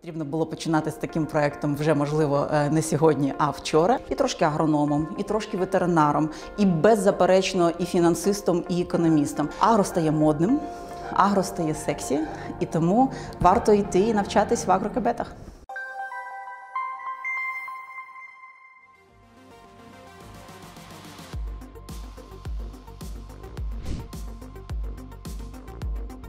Потрібно було починати з таким проектом вже можливо е, не сьогодні, а вчора. І трошки агрономом, і трошки ветеринаром, і беззаперечно і фінансистом, і економістом. Агро стає модним, агро стає сексі, і тому варто йти і навчатись в агрокабетах.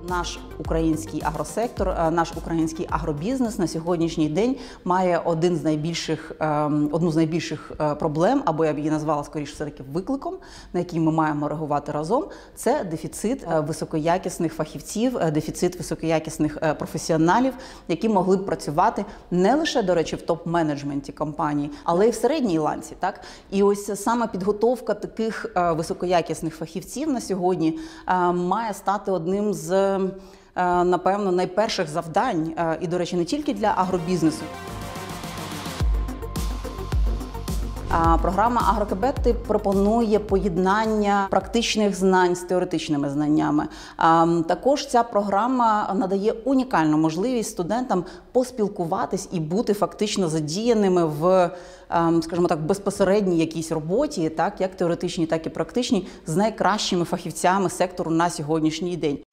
Наш український агросектор, е, наш український агробізнес на сьогоднішній день має один з найбільших ем, одну з найбільших е, проблем, або я б її назвала скоріше все таки викликом, на який ми маємо реагувати разом. Це дефіцит е, високоякісних фахівців, дефіцит високоякісних професіоналів, які могли б працювати не лише до речі в топ-менеджменті компанії, але й в середній ланці. Так і ось саме підготовка таких високоякісних фахівців на сьогодні має стати одним з напевно найперших завдань, е, і до речі, не тільки для агробізнесу. Програма Агрокабети пропонує поєднання практичних знань з теоретичними знаннями. Також ця програма надає унікальну можливість студентам поспілкуватись і бути фактично задіяними в, ем, скажімо так, безпосередній якійсь роботі, так як теоретичній, так і практичній, з найкращими фахівцями сектору на сьогоднішній день.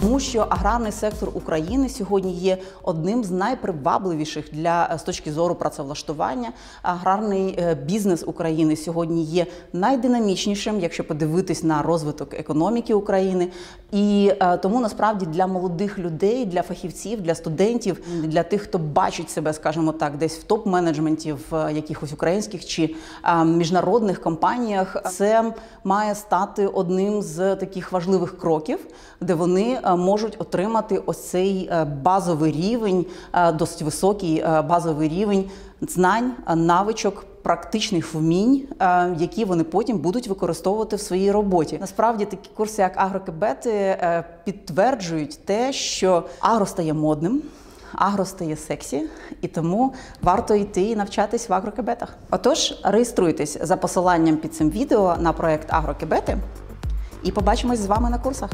Тому що аграрний сектор України сьогодні є одним з найпривабливіших для з точки зору працевлаштування. Аграрний е, бізнес України сьогодні є найдинамічнішим, якщо подивитись на розвиток економіки України. І е, тому насправді для молодих людей, для фахівців, для студентів, для тих, хто бачить себе, скажімо так, десь в топ-менеджменті в е, якихось українських чи е, міжнародних компаніях, це має стати одним з таких важливих кроків, де вони е, можуть отримати ось цей е, базовий рівень, е, досить високий е, базовий рівень знань, е, навичок. Практичних вмінь, е, які вони потім будуть використовувати в своїй роботі. Насправді такі курси, як агрокабети, е, підтверджують те, що агро стає модним. Агро стає сексі, і тому варто йти і навчатись в агрокабетах. Отож, реєструйтесь за посиланням під цим відео на проект Агрокабети і побачимось з вами на курсах.